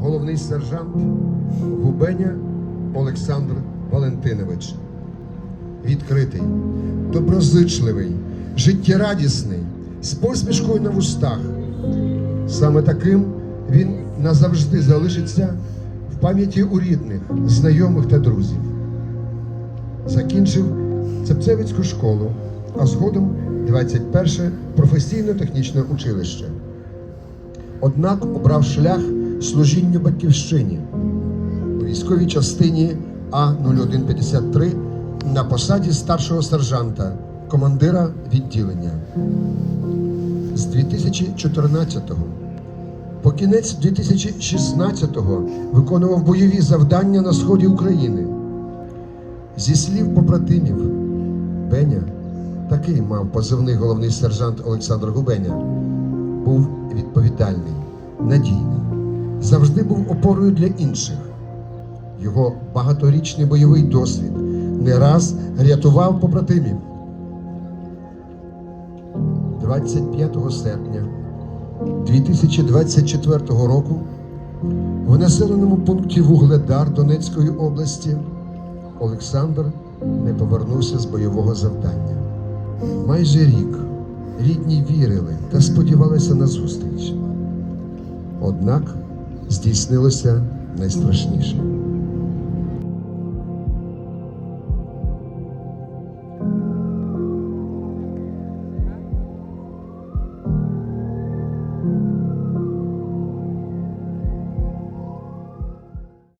Головний сержант Губеня Олександр Валентинович. Відкритий, доброзичливий, життєрадісний, з посмішкою на вустах. Саме таким він назавжди залишиться в пам'яті у рідних, знайомих та друзів. Закінчив Цепцевицьку школу, а згодом 21 професійно-технічне училище. Однак обрав шлях служінню батьківщині у військовій частині А-0153 на посаді старшого сержанта, командира відділення. З 2014-го по кінець 2016-го виконував бойові завдання на сході України. Зі слів побратимів, Беня, такий мав позивний головний сержант Олександр Губеня, був відповідальний, надійний, завжди був опорою для інших. Його багаторічний бойовий досвід не раз рятував побратимів. 25 серпня 2024 року в населеному пункті Вугледар Донецької області Олександр не повернувся з бойового завдання. Майже рік рідні вірили та сподівалися на зустріч. Однак здійснилося найстрашніше.